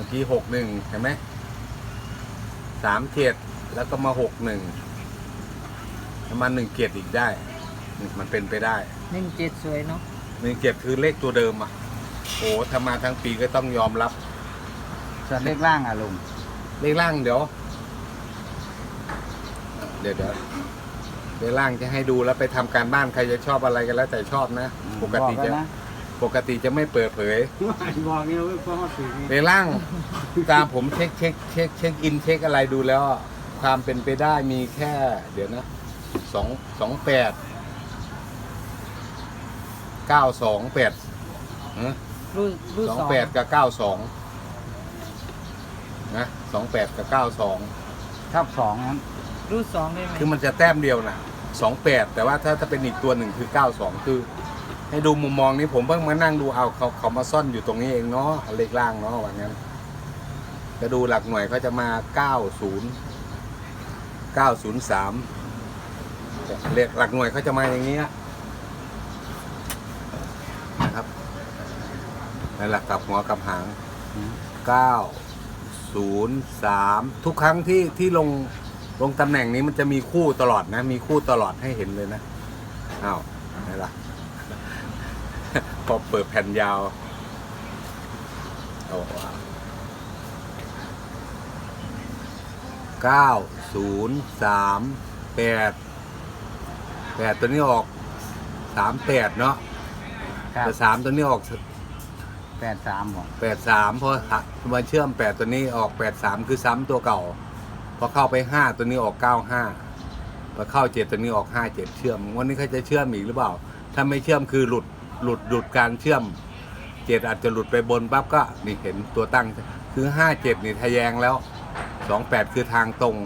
มื่อกี้หกหนึ่งเห็นไหมสามเจ็ดแล้วก็มาหกหนึ่งแล้วมาหนึ่งเกียรอีกได้นี่มันเป็นไปได้หนึ่งเจ็ดสวยเนาะหนึ่งเกียรคือเลขตัวเดิมอะโอ้ถ้ามาทั้งปีก็ต้องยอมรับ ส่วนเลขล่างอะลุงเลขล่างเดี๋ยว เดี๋ยวเดี๋ยวเลขล่างจะให้ดูแล้วไปทำการบ้านใครจะชอบอะไรกันแล้วแต่ชอบนะ ปกติบอกจะแล้วนะ ปกติจะไม่เปิดเผย บอกเนี่ยว่าพ่อถือในร่างตามผมเช็คเช็คเช็คเช็คอินเช็คอะไรดูแล้วความเป็นไปได้มีแค่ เดี๋ยวนะสองสองแปดเก้าสองแปดรูดรูดสองสองแปดกับเก้าสองนะสองแปดกับเก้าสองชอบสองนั้นรูดสองได้ไหมคือมันจะแต้มเดียวนะสองแปดแต่ว่าถ้าถ้าเป็นอีกตัวหนึ่งคือเก้าสองคือ ให้ดูมุมมองนี้ผมเพิ่งมานั่งดูเอาเขาเขามาซ่อนอยู่ตรงนี้เองเนาะเลขล่างเนาะว่างั้นจะดูหลักหน่วยเขาจะมา 90 903 เลขหลักหน่วยเขาจะมาอย่างเงี้นะครับนั่นแหละกลับหัวกับหาง 903 ทุกครั้งที่ที่ลงลงตำแหน่งนี้มันจะมีคู่ตลอดนะ มีคู่ตลอดให้เห็นเลยนะอ้าว พอเปิดแผ่นยาวเอาว่าเก้าศูนย์สามแปดแปดตัวนี้ออกสามแปดเนาะครับแต่สามตัวนี้ออกแปดสามบอกแปดสามพอมาเชื่อมแปดตัวนี้ออกแปดสามคือซ้ำตัวเก่า พอเข้าไปห้าตัวนี้ออกเก้าห้าพอเข้าเจ็ดตัวนี้ออกห้าเจ็ดเชื่อม วันนี้เขาจะเชื่อมอีกหรือเปล่า ถ้าไม่เชื่อมคือหลุด หลุดหลุดการเชื่อมเจ็ดอาจจะหลุดไปบนปั๊บก็นี่เห็นตัวตั้งคือห้าเจ็ดนี่ทะแยงแล้วสองแปดคือทางตรง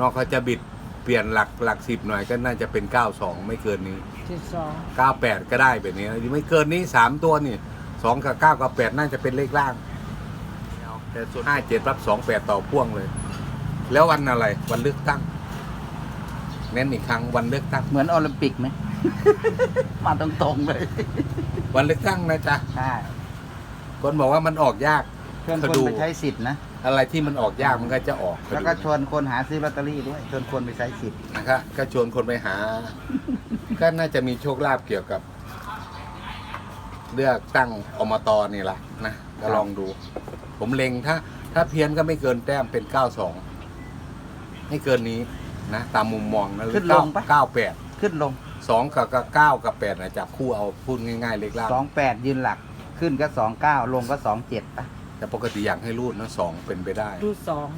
นอกเขาจะบิดเปลี่ยนหลักหลักสิบหน่อยก็น่าจะเป็นเก้าสองไม่เกินนี้เจ็ดสองเก้าแปดก็ได้แบบนี้ไม่เกินนี้สามตัวนี่สองกับเก้ากับแปดน่าจะเป็นเลขล่างแต่ส่วนห้าเจ็ดรับสองแปดต่อพ่วงเลย แล้ววันอะไรวันเลือกตั้ง เน้นอีกครั้งวันเลือกตั้งเหมือนโอลิมปิกไหม มาตรงๆเลย วันเลือกตั้งนะจ๊ะ ใช่คนบอกว่ามันออกยาก ชวนเขาคนดูไปใช้สิทธิ์นะ อะไรที่มันออกยากมันก็จะออกแล้วก็ชวนคนหาซื้อลอตเตอรี่ด้วย ชวนคนไปใช้สิทธิ์นะครับก็ชวนคนไปหา ก็น่าจะมีโชคลาภเกี่ยวกับ เลือกตั้งอมตนี่แหละนะก็ลองดู ผมเล็งถ้า ถ้าเพี้ยนก็ไม่เกินแต้มเป็นเก้าสองไม่เกินนี้นะตามมุมมองนะหรือขึ้นลงปะ เก้าแปดขึ้นลง สองกับเก้ากับแปดนะจับคู่เอาพูดง่ายๆเล็กล่างสองแปดยืนหลักขึ้นก็สองเก้าลงก็สองเจ็ดปะแต่ปกติอยากให้รูดนะสองเป็นไปได้รูดสอง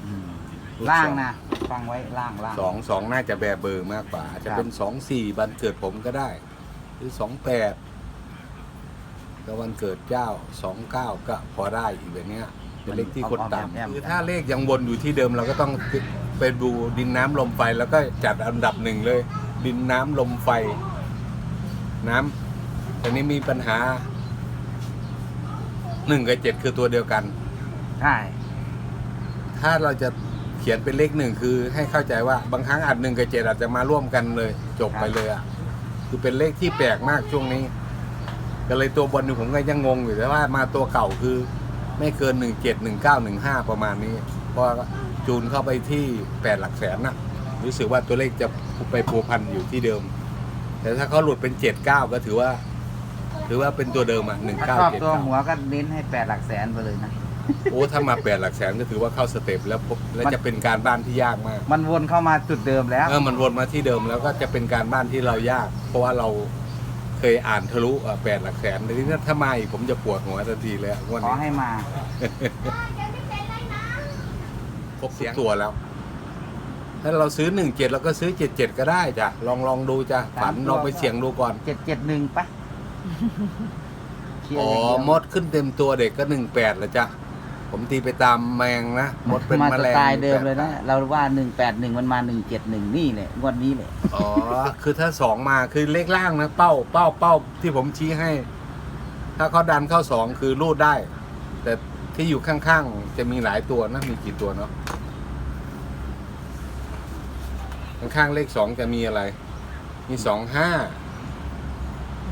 รูดล่างสอ นะฟังไว้ล่างล่างสองสองน่าจะแบร์เบอร์มากกว่าอาจจะครับเป็นสองสี่วันเกิดผมก็ได้ หรือสองแปดก็วันเกิดเจ้าสองเก้าก็พอได้อีกแบบเนี้ยเป็นเลขที่คนตามแอมๆคือถ้าเลขยังวนอยู่ที่เดิมเราก็ต้องไปดูดินน้ำลมไฟแล้วก็จัดอันดับหนึ่งเลย ดินน้ำลมไฟ น้ำตอนนี้มีปัญหาหนึ่งกับเจ็ดคือตัวเดียวกัน ใช่ ถ้าเราจะเขียนเป็นเลขหนึ่งคือให้เข้าใจว่าบางครั้งอาจหนึ่งกับเจ็ดอาจจะมาร่วมกันเลย จบไปเลยอะคือเป็นเลขที่แปลกมากช่วงนี้ ก็เลยตัวบนอยู่ผมก็ยังงงอยู่แต่ว่ามาตัวเก่าคือ ไม่เกินหนึ่งเจ็ดหนึ่งเก้าหนึ่งห้าประมาณนี้เพราะว่าจูนเข้าไปที่แปดหลักแสนนะ รู้สึกว่าตัวเลขจะไปพัวพันอยู่ที่เดิม แต่ถ้าเขาหลุดเป็นเจ็ดเก้าก็ถือว่า ถือว่าเป็นตัวเดิมอะหนึ่งถ้าเก้าชอบเจ็ดตัวเก้าหัวก็เน้นให้แปดหลักแสนไปเลยนะ โอ้ถ้ามาแปดหลักแสนก็ถือว่าเข้าสเต็ปแล้วพบและจะเป็นการบ้านที่ยากมาก มันวนเข้ามาจุดเดิมแล้ว เออมันวนมาที่เดิมแล้วก็จะเป็นการบ้านที่เรายาก เพราะว่าเราเคยอ่านทะลุแปดหลักแสนแต่ทีนี้ถ้ามาอีกผมจะปวดหัวทันทีเลยอะวันขอนี้ให้มา ครบทุกตัวแล้ว ถ้าเราซื้อหนึ่งเจ็ดเราก็ซื้อเจ็ดเจ็ดก็ได้จ้ะลองลองดูจ้ะฝันลองไปเสี่ยงดูก่อนเจ็ดเจ็ดหนึ่งปะเชียร์อ๋ออย่างเดียวมดขึ้นเต็มตัวเด็กก็หนึ่งแปดแล้วจ้ะผมตีไปตามแมงนะมดเป็นมาแมสลงไตล์เดิมเลยนะเราว่าหนึ่งแปดหนึ่งมันมาหนึ่งเจ็ดหนึ่งนี่แหละงวดนี้แหละอ๋อคือถ้าสองมาคือเลขล่างนะเป้าเป้าเป้าที่ผมชี้ให้ ถ้าเขาดันเข้าสองคือรูดได้ แต่ที่อยู่ข้างๆ จะมีหลายตัวนะมีกี่ตัวเนาะ ข้างๆเลขสองจะมีอะไร มีสองห้า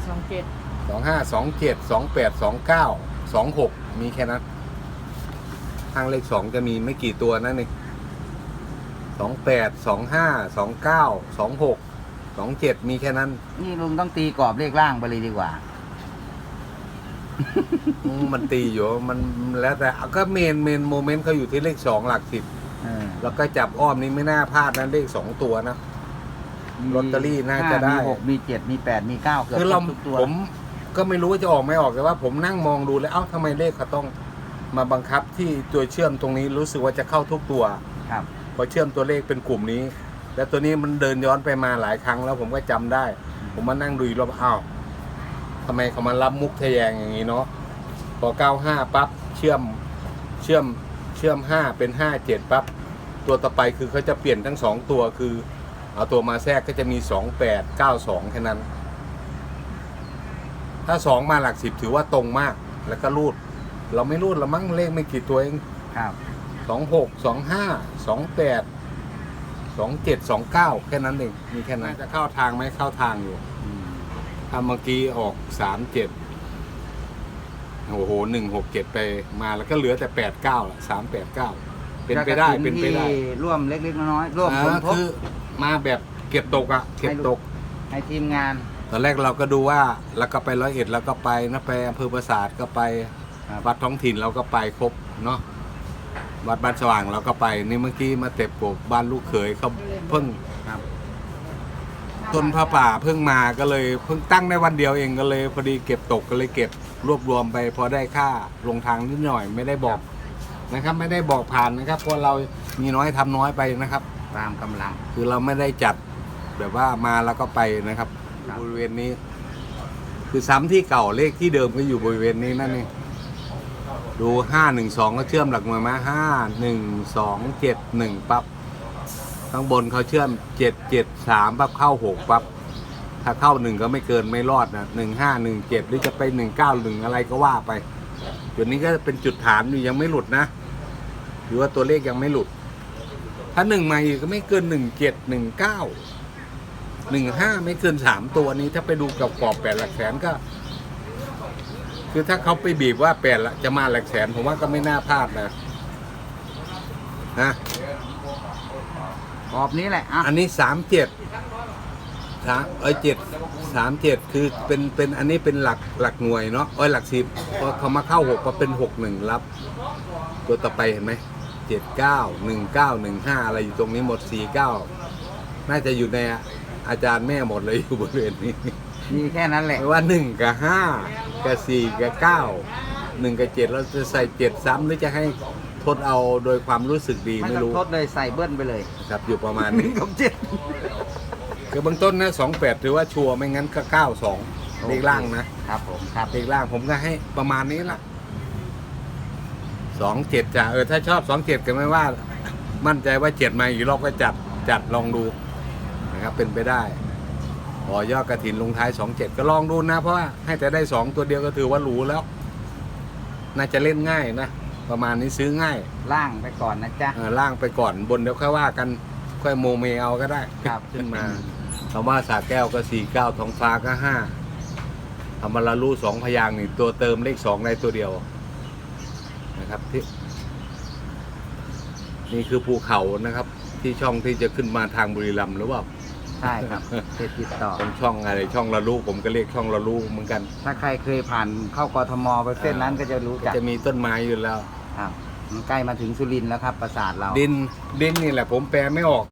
สองเจ็ดสองห้าสองเจ็ดสองแปดสองเก้าสองหกมีแค่นั้นข้างเลขสองจะมีไม่กี่ตัวนั่นเองสองแปดสองห้าสองเก้าสองหกสองเจ็ดมีแค่นั้นนี่ลุงต้องตีกรอบเลขล่างไปเลยดีกว่าอืมมันตีอยู่มันแล้วแต่ก็เมนเมนโมเมนต์เขาอยู่ที่เลขสองหลักสิบเออแล้วก็จับอ้อมนี่ไม่น่าพลาดนะเลขสองตัวนะลอตเตอรี่น่าจะได้มีหกมีเจ็ดมีแปดมีเก้าเกือบคือเราครบทุกตัวผมก็ไม่รู้ว่าจะออกไม่ออกแต่ว่า ผมนั่งมองดูแล้วเอ้าทำไมเลขเขาต้องมาบังคับที่ตัวเชื่อมตรงนี้รู้สึกว่าจะเข้าทุกตัว ครับ พอเชื่อมตัวเลขเป็นกลุ่มนี้ แล้วตัวนี้มันเดินย้อนไปมาหลายครั้งแล้วผมก็จำได้ ผมมานั่งดูอีกรอบอ้าวทำไมเขามารับมุกทะแยงอย่างนี้เนาะพอ 95 ปั๊บเชื่อมเชื่อม เชื่อม 5 เป็น 5 7ปั๊บตัวต่อไปคือเขาจะเปลี่ยนทั้งสองตัวคือ เอาตัวมาแทรกก็จะมี 28 92แค่นั้น ถ้า 2 มาหลักสิบถือว่าตรงมากแล้วก็รูด เราไม่รูดเรามั้งเลขไม่กี่ตัวเองครับสองหกสองห้าสองแปดสองเจ็ดสองเก้าแค่นั้นเองมีแค่นั้นจะเข้าทางไหมเข้าทางอยู่อืมถ้าเมื่อกี้ออกสามเจ็ด โอ้โหหนึ่งหกเจ็ดไปมาแล้วก็เหลือแต่แปดเก้าละสามแปดเก้าเป็นไปได้กฐิเป็นไปได้ที่ร่วมเล็กๆน้อยๆร่วมสมอ่าทบคือมาแบบเก็บตกอะเก็บตกให้ทีมงาน ตอนแรกเราก็ดูว่าแล้วก็ไปร้อยเอ็ดแล้วก็ไปนะไปอำเภอปราสาทก็ไปครับวัดท้องถิ่นเราก็ไปครบเนาะวัดบ้านสว่างเราก็ไปนี่เมื่อกี้มาเต็บกบบ้านลูกเขยเขาเพิ่งครับต้นผ้าป่าเพิ่งมาก็เลยเพิ่งตั้งได้วันเดียวเองก็เลย พอดีเก็บตกก็เลยเก็บ รวบรวมไปพอได้ค่าลงทางนิดหน่อยไม่ได้บอกนะครับ ไม่ได้บอกผ่านนะครับเพราะเรามีน้อยทำน้อยไปนะครับ ตามกำลัง คือเราไม่ได้จัดแบบว่ามาแล้วก็ไปนะครับครับ บริเวณนี้ คือซ้ำที่เก่าเลขที่เดิมก็อยู่บริเวณนี้นั่นเองดูห้าหนึ่งสองก็เชื่อมหลักหน่วยมาห้าหนึ่งสองเจ็ดหนึ่งปั๊บข้างบนเขาเชื่อมเจ็ดเจ็ดสามปั๊บเข้าหกปั๊บ ถ้าเข้าหนึ่งก็ไม่เกินไม่รอดนะหนึ่งห้าหนึ่งเจ็ดหรือจะไปหนึ่งเก้าหนึ่งอะไรก็ว่าไป จุดนี้ก็เป็นจุดฐานอยู่ยังไม่หลุดนะหรือว่าตัวเลขยังไม่หลุด ถ้าหนึ่งมาอีกก็ไม่เกินหนึ่งเจ็ดหนึ่งเก้าหนึ่งห้าไม่เกินสามตัวนี้ ถ้าไปดูกับกรอบแปดหลักแสนก็ คือถ้าเขาไปบีบว่าแปดละจะมาหลักแสน ผมว่าก็ไม่น่าพลาดนะนะกรอบนี้แหละอะอันนี้สามเจ็ด สามเอ้ยเจ็ดสามเจ็ดคือเป็นเป็นอันนี้เป็นหลักหลักหน่วยเนาะเอ้ยหลักสิบพอเขามาเข้าหกก็เป็นหกหนึ่งรับ ตัวต่อไปเห็นไหมเจ็ดเก้าหนึ่งเก้าหนึ่งห้าอะไรอยู่ตรงนี้หมดสี่เก้าน่าจะอยู่ในอาจารย์แม่หมดเลยอยู่บริเวณนี้มีแค่นั้นแหละไม่ว่าหนึ่งกับห้ากับสี่กับเก้าหนึ่งกับเจ็ดเราจะใส่เจ็ดซ้ำหรือจะให้ทดเอาโดยความรู้สึกดีไม่ไม่ต้องรู้ ทดเลยใส่เบิ้ลไปเลย ครับอยู่ประมาณหนึ่นี้งกับเจ็ด คือเบื้องต้นนะสองแปดถือว่าชัวร์ไม่งั้นก็เก้าสองเลขล่างนะ ครับผมครับเลขล่างผมก็ให้ประมาณนี้ละสองเจ็ดจ้ะเออถ้าชอบสองเจ็ดก็ไม่ว่า มั่นใจว่าเจ็ดมาอีกรอบก็จัดจัดลองดูนะครับเป็นไปได้พอยอดกระถินลงท้ายสองเจ็ดก็ลองดูนะเพราะว่าให้แต่ได้สองตัวเดียวก็ถือว่าหรูแล้ว น่าจะเล่นง่ายนะ ประมาณนี้ซื้อง่ายล่างไปก่อนนะจ๊ะเออล่างไปก่อนบนเดี๋ยวค่อยว่ากันค่อยโมเมเอาก็ได้ครับขึ้นมา คำว่าสาแก้วก็สี่เก้าทองฟ้าก็ห้าธรรมราลูสองพยางค์นี่ตัวเติมเลขสองในตัวเดียวนะครับที่นี่คือภูเขานะครับ ที่ช่องที่จะขึ้นมาทางบุรีรัมย์หรือเปล่าใช่ครับเพจติดต่อเป็นช่องอะไรช่องละลูผมก็เรียกช่องละลูเหมือนกัน ถ้าใครเคยผ่านเข้ากทมไปเส้นนั้นก็จะรู้ก็จักจะมีต้นไม้อยู่แล้วครับมันใกล้มาถึงสุรินทร์แล้วครับปราสาทเราดินดินนี่แหละผมแปลไม่ออก